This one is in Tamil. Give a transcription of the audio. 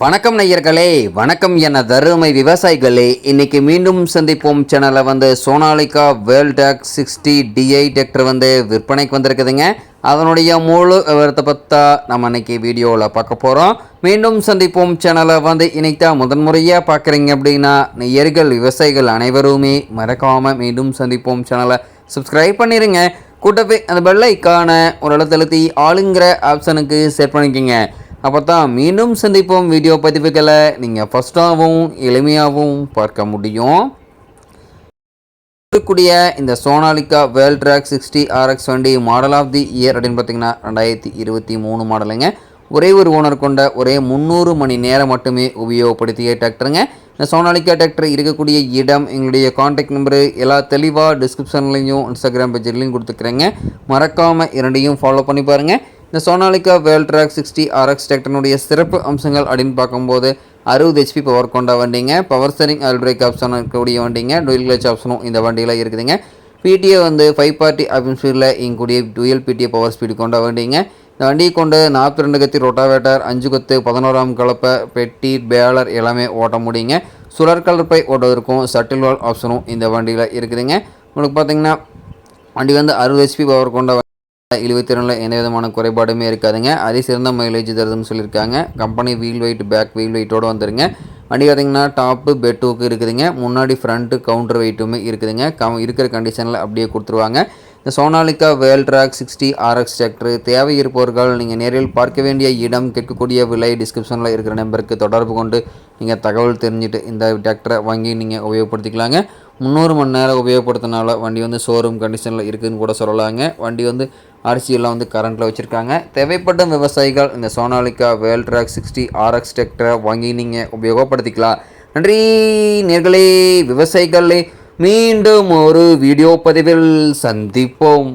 வணக்கம் நேயர்களே வணக்கம் என தருமை விவசாயிகளே. இன்னைக்கு மீண்டும் சந்திப்போம். சேனலை வந்து Sonalika Worldtrac sixty DI tractor வந்து விற்பனைக்கு வந்திருக்குதுங்க. அதனுடைய முழு விவரத்தை பற்றா நம்ம இன்னைக்கு வீடியோவில் பார்க்க போகிறோம் மீண்டும் சந்திப்போம். சேனலை வந்து இன்னைக்கு தான் முதன்முறையாக பார்க்குறீங்க அப்படின்னா நெய்யர்கள் விவசாயிகள் அனைவருமே மறக்காமல் மீண்டும் சந்திப்போம். சேனலை சப்ஸ்கிரைப் பண்ணிடுங்க கூட்டவே அந்த பெல்லைக்கான ஒரு எழுத்தழுத்தி ஆளுங்கிற ஆப்ஷனுக்கு செட் பண்ணிக்கோங்க. அப்போ தான் மீண்டும் சந்திப்போம் வீடியோ பதிவுகளை நீங்கள் ஃபஸ்ட்டாகவும் எளிமையாகவும் பார்க்க முடியும். இருக்கக்கூடிய இந்த Sonalika Worldtrac sixty RX வண்டி மாடல் ஆஃப் தி இயர் அப்படின்னு பார்த்தீங்கன்னா ரெண்டாயிரத்தி இருபத்தி மூணு மாடலுங்க. ஒரே ஒரு ஓனர் கொண்ட ஒரே முந்நூறு மணி நேரம் மட்டுமே உபயோகப்படுத்திய டிராக்டருங்க இந்த சோனாலிகா டிராக்டர் இருக்கக்கூடிய இடம் எங்களுடைய காண்டாக்ட் நம்பரு எல்லா தெளிவாக டிஸ்கிரிப்ஷன்லையும் இன்ஸ்டாகிராம் பேஜ்லையும் கொடுத்துக்கிறேங்க. மறக்காமல் இரண்டையும் ஃபாலோ பண்ணி பாருங்கள் இந்த Sonalika Worldtrac sixty RX டிராக்டனுடைய சிறப்பு அம்சங்கள் அப்படின்னு பார்க்கும்போது அறுபது ஹெச்பி பவர் கொண்ட வண்டிங்க. பவர் ஸ்டரிங் அல் பிரேக் ஆப்ஷன் இருக்கக்கூடிய வண்டிங்க. டூயல் கிளச் ஆப்ஷனும் இந்த வண்டியில் இருக்குதுங்க. பிடிஏ வந்து ஃபைவ் பார்ட்டி ஆப்ஷன் ஸ்பீடில் இங்கக்கூடிய டூயல் பிடிஏ பவர் ஸ்பீடு கொண்ட வண்டிங்க. இந்த வண்டியை கொண்டு நாற்பத்தி ரெண்டு கத்தி ரொட்டாவேட்டர் அஞ்சு கொத்து பதினோராம் கலப்பை பெட்டி பேலர் எல்லாமே ஓட்ட முடியுங்க. சுழற் கலப்பை ஓட்டுவதற்கும் சட்டில் வால் ஆப்ஷனும் இந்த வண்டியில் இருக்குதுங்க. உங்களுக்கு பார்த்தீங்கன்னா வண்டி வந்து அறுபது ஹெச்பி பவர் கொண்ட எழுபத்தி ரெண்டில் எந்த விதமான குறைபாடுமே இருக்காதுங்க. அதே சிறந்த மைலேஜ் தருதுன்னு சொல்லியிருக்காங்க. Company wheel weight back wheel வெயிட்டோடு வந்துருங்க. வண்டி பார்த்தீங்கன்னா டாப்பு பெட்டுக்கு இருக்குதுங்க. முன்னாடி ஃப்ரண்ட்டு கவுண்டர் வெயிட்டுமே இருக்குதுங்க. கம் இருக்கிற கண்டிஷனில் அப்படியே கொடுத்துருவாங்க. இந்த Sonalika Worldtrac sixty RX tractor தேவை இருப்பவர்கள் நீங்கள் நேரில் பார்க்க வேண்டிய இடம் கேட்கக்கூடிய விலை டிஸ்கிரிப்ஷனில் இருக்கிற நம்பருக்கு தொடர்பு கொண்டு நீங்கள் தகவல் தெரிஞ்சுட்டு இந்த டிராக்டரை வாங்கி நீங்கள் உபயோகப்படுத்திக்கலாங்க. முந்நூறு மணி நேரம் உபயோகப்படுத்தினால வண்டி வந்து ஷோரூம் கண்டிஷனில் இருக்குதுன்னு கூட சொல்லலாங்க. வண்டி வந்து அரிசியெல்லாம் வந்து கரண்ட்டில் வச்சுருக்காங்க. தேவைப்படும் விவசாயிகள் இந்த Sonalika Worldtrac sixty RX டெக்டரை வாங்கி நீங்கள் உபயோகப்படுத்திக்கலாம். நன்றி நேர்களே. விவசாயிகளே மீண்டும் ஒரு வீடியோ பதிவில் சந்திப்போம்.